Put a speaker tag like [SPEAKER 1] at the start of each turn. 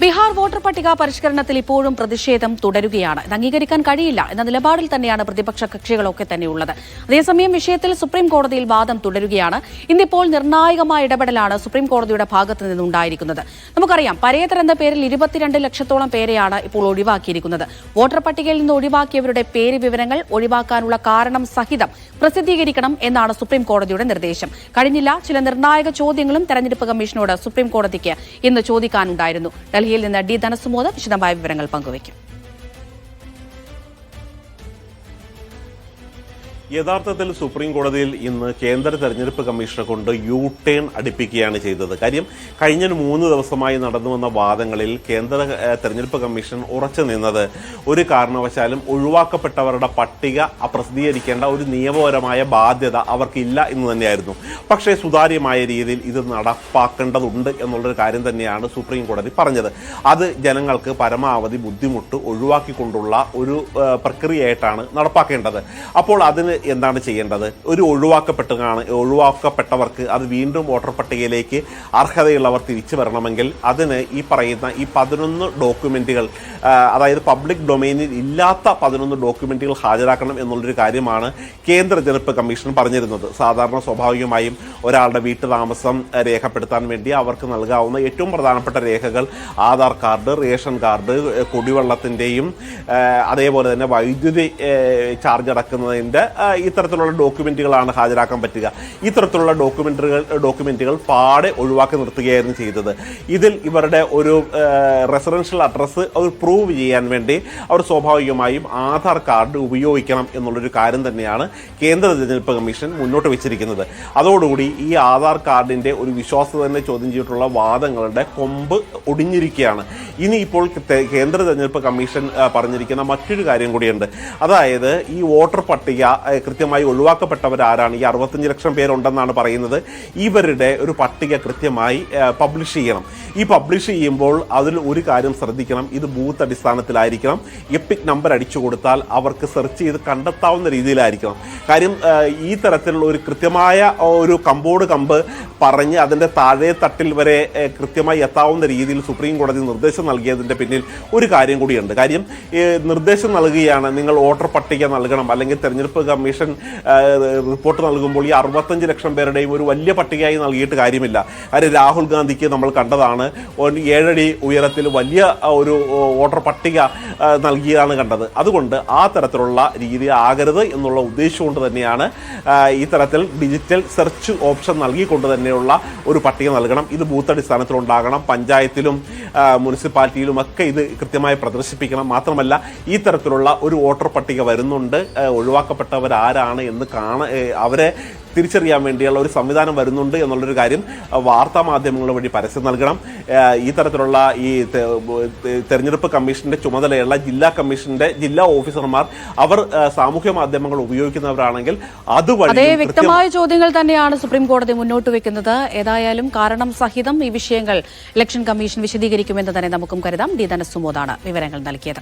[SPEAKER 1] Bihar voter പട്ടിക പരിഷ്കരണത്തിൽ ഇപ്പോഴും പ്രതിഷേധം തുടരുകയാണ്. ഇത് അംഗീകരിക്കാൻ കഴിയില്ല എന്ന നിലപാടിൽ തന്നെയാണ് പ്രതിപക്ഷ കക്ഷികളൊക്കെ തന്നെയുള്ളത് അതേസമയം വിഷയത്തിൽ സുപ്രീം കോടതിയിൽ വാദം തുടരുകയാണ്. ഇന്നിപ്പോൾ നിർണായകമായ ഇടപെടലാണ് സുപ്രീം കോടതിയുടെ ഭാഗത്ത് നിന്നുണ്ടായിരിക്കുന്നത്. നമുക്കറിയാം പരേതർ എന്ന പേരിൽ ഇരുപത്തിരണ്ട് ലക്ഷത്തോളം പേരെയാണ് ഇപ്പോൾ ഒഴിവാക്കിയിരിക്കുന്നത്. വോട്ടർ പട്ടികയിൽ നിന്ന് ഒഴിവാക്കിയവരുടെ പേര് വിവരങ്ങൾ ഒഴിവാക്കാനുള്ള കാരണം സഹിതം പ്രസിദ്ധീകരിക്കണം എന്നാണ് സുപ്രീം കോടതിയുടെ നിർദ്ദേശം. കഴിഞ്ഞില്ല ചില നിർണായക ചോദ്യങ്ങളും തെരഞ്ഞെടുപ്പ് കമ്മീഷനോട് സുപ്രീം കോടതിക്ക് ഇന്ന് ചോദിക്കാനുണ്ടായിരുന്നു. ഡൽഹിയിൽ നിന്ന് ഡി ധനസുമോദ് വിശദമായ വിവരങ്ങൾ പങ്കുവയ്ക്കും.
[SPEAKER 2] യഥാർത്ഥത്തിൽ സുപ്രീം കോടതിയിൽ ഇന്ന് കേന്ദ്ര തെരഞ്ഞെടുപ്പ് കമ്മീഷനെ കൊണ്ട് യു ടേൺ അടുപ്പിക്കുകയാണ് ചെയ്തത്. കാര്യം കഴിഞ്ഞ മൂന്ന് ദിവസമായി നടന്നു വന്ന വാദങ്ങളിൽ കേന്ദ്ര തെരഞ്ഞെടുപ്പ് കമ്മീഷൻ ഉറച്ചു നിന്നത് ഒരു കാരണവശാലും ഒഴിവാക്കപ്പെട്ടവരുടെ പട്ടിക പ്രസിദ്ധീകരിക്കേണ്ട ഒരു നിയമപരമായ ബാധ്യത അവർക്കില്ല എന്ന് തന്നെയായിരുന്നു. പക്ഷേ സുതാര്യമായ രീതിയിൽ ഇത് നടപ്പാക്കേണ്ടതുണ്ട് എന്നുള്ളൊരു കാര്യം തന്നെയാണ് സുപ്രീം കോടതി പറഞ്ഞത്. അത് ജനങ്ങൾക്ക് പരമാവധി ബുദ്ധിമുട്ട് ഒഴിവാക്കിക്കൊണ്ടുള്ള ഒരു പ്രക്രിയയായിട്ടാണ് നടപ്പാക്കേണ്ടത്. അപ്പോൾ അതിന് എന്താണ് ചെയ്യേണ്ടത്? ഒരു ഒഴിവാക്കപ്പെട്ടതാണ് ഒഴിവാക്കപ്പെട്ടവർക്ക് അത് വീണ്ടും വോട്ടർ പട്ടികയിലേക്ക് അർഹതയുള്ളവർ തിരിച്ചു വരണമെങ്കിൽ അതിന് ഈ പറയുന്ന ഈ പതിനൊന്ന് ഡോക്യുമെന്റുകൾ അതായത് പബ്ലിക് ഡൊമൈനിൽ ഇല്ലാത്ത പതിനൊന്ന് ഡോക്യുമെന്റുകൾ ഹാജരാക്കണം എന്നുള്ളൊരു കാര്യമാണ് കേന്ദ്ര തിരഞ്ഞെടുപ്പ് കമ്മീഷൻ പറഞ്ഞിരുന്നത്. സാധാരണ സ്വാഭാവികമായും ഒരാളുടെ വീട്ടു താമസം രേഖപ്പെടുത്താൻ വേണ്ടി അവർക്ക് നൽകാവുന്ന ഏറ്റവും പ്രധാനപ്പെട്ട രേഖകൾ ആധാർ കാർഡ് റേഷൻ കാർഡ് കുടിവെള്ളത്തിന്റെയും അതേപോലെ തന്നെ വൈദ്യുതി ചാർജ് അടക്കുന്നതിന്റെ ഇത്തരത്തിലുള്ള ഡോക്യുമെന്റുകളാണ് ഹാജരാക്കാൻ പറ്റുക. ഇത്തരത്തിലുള്ള ഡോക്യുമെന്റുകൾ ഡോക്യുമെന്റുകൾ പാടെ ഒഴിവാക്കി നിർത്തുകയായിരുന്നു ചെയ്തത്. ഇതിൽ ഇവരുടെ ഒരു റെസിഡൻഷ്യൽ അഡ്രസ്സ് അവർ പ്രൂവ് ചെയ്യാൻ വേണ്ടി അവർ സ്വാഭാവികമായും ആധാർ കാർഡ് ഉപയോഗിക്കണം എന്നുള്ളൊരു കാര്യം തന്നെയാണ് കേന്ദ്ര തിരഞ്ഞെടുപ്പ് കമ്മീഷൻ മുന്നോട്ട് വെച്ചിരിക്കുന്നത്. അതോടുകൂടി ഈ ആധാർ കാർഡിന്റെ ഒരു വിശ്വാസത തന്നെ ചോദ്യം ചെയ്തിട്ടുള്ള വാദങ്ങളുടെ കൊമ്പ് ഒടിഞ്ഞിരിക്കുകയാണ്. ഇനി ഇപ്പോൾ കേന്ദ്ര തെരഞ്ഞെടുപ്പ് കമ്മീഷൻ പറഞ്ഞിരിക്കുന്ന മറ്റൊരു കാര്യം കൂടിയുണ്ട്. അതായത് ഈ വോട്ടർ പട്ടിക കൃത്യമായി ഒഴിവാക്കപ്പെട്ടവരാരാണ് ഈ അറുപത്തഞ്ച് ലക്ഷം പേരുണ്ടെന്നാണ് പറയുന്നത്. ഇവരുടെ ഒരു പട്ടിക കൃത്യമായി പബ്ലിഷ് ചെയ്യണം. ഈ പബ്ലിഷ് ചെയ്യുമ്പോൾ അതിൽ ഒരു കാര്യം ശ്രദ്ധിക്കണം. ഇത് ബൂത്ത് അടിസ്ഥാനത്തിലായിരിക്കണം. എപ്പിക് നമ്പർ അടിച്ചു കൊടുത്താൽ അവർക്ക് സെർച്ച് ചെയ്ത് കണ്ടെത്താവുന്ന രീതിയിലായിരിക്കണം. കാര്യം ഈ തരത്തിലുള്ള ഒരു കൃത്യമായ ഒരു കമ്പോർഡ് കമ്പ് പറഞ്ഞ് അതിന്റെ താഴെ തട്ടിൽ വരെ കൃത്യമായി എത്താവുന്ന രീതിയിൽ സുപ്രീം കോടതി നിർദ്ദേശം നൽകിയതിന്റെ പിന്നിൽ ഒരു കാര്യം കൂടിയുണ്ട്. കാര്യം നിർദ്ദേശം നൽകുകയാണ് നിങ്ങൾ വോട്ടർ പട്ടിക നൽകണം. അല്ലെങ്കിൽ തെരഞ്ഞെടുപ്പ് കമ്മീഷൻ റിപ്പോർട്ട് നൽകുമ്പോൾ ഈ അറുപത്തഞ്ച് ലക്ഷം പേരുടെയും ഒരു വലിയ പട്ടികയായി നൽകിയിട്ട് കാര്യമില്ല. കാര്യം രാഹുൽ ഗാന്ധിക്ക് നമ്മൾ കണ്ടതാണ് ഏഴടി ഉയരത്തിൽ വലിയ ഒരു വോട്ടർ പട്ടിക നൽകിയാണ് കണ്ടത്. അതുകൊണ്ട് ആ തരത്തിലുള്ള രീതി ആകരുത് എന്നുള്ള ഉദ്ദേശം കൊണ്ട് തന്നെയാണ് ഈ തരത്തിൽ ഡിജിറ്റൽ സെർച്ച് ഓപ്ഷൻ നൽകിക്കൊണ്ട് തന്നെയുള്ള ഒരു പട്ടിക നൽകണം. ഇത് ബൂത്ത് അടിസ്ഥാനത്തിൽ ഉണ്ടാകണം പഞ്ചായത്തിലും ആ, മുനിസിപ്പാലിറ്റിയിലും ഒക്കെ ഇത് കൃത്യമായി പ്രദർശിപ്പിക്കണം. മാത്രമല്ല ഈ തരത്തിലുള്ള ഒരു വോട്ടർ പട്ടിക വരുന്നുണ്ട്. ഒഴിവാക്കപ്പെട്ടവർ ആരാണ് എന്ന് കാണ അവരെ തിരിച്ചറിയാൻ വേണ്ടിയുള്ള ഒരു സംവിധാനം വരുന്നുണ്ട് എന്നുള്ളൊരു കാര്യം വാർത്താ മാധ്യമങ്ങൾ വഴി പരസ്യം നൽകണം. ഈ തരത്തിലുള്ള ഈ തെരഞ്ഞെടുപ്പ് കമ്മീഷന്റെ ചുമതലയുള്ള ജില്ലാ കമ്മീഷന്റെ ജില്ലാ ഓഫീസർമാർ അവർ സാമൂഹ്യ മാധ്യമങ്ങൾ ഉപയോഗിക്കുന്നവരാണെങ്കിൽ അതുവഴി
[SPEAKER 1] അതേ വ്യക്തമായ ചോദ്യങ്ങൾ തന്നെയാണ് സുപ്രീം കോടതി മുന്നോട്ട് വെക്കുന്നത്. ഏതായാലും കാരണം സഹിതം ഈ വിഷയങ്ങൾ ഇലക്ഷൻ കമ്മീഷൻ വിശദീകരിക്കുമെന്ന് തന്നെ നമുക്കും കരുതാം. ഡി ധനസുമോദാണ് വിവരങ്ങൾ നൽകിയത്.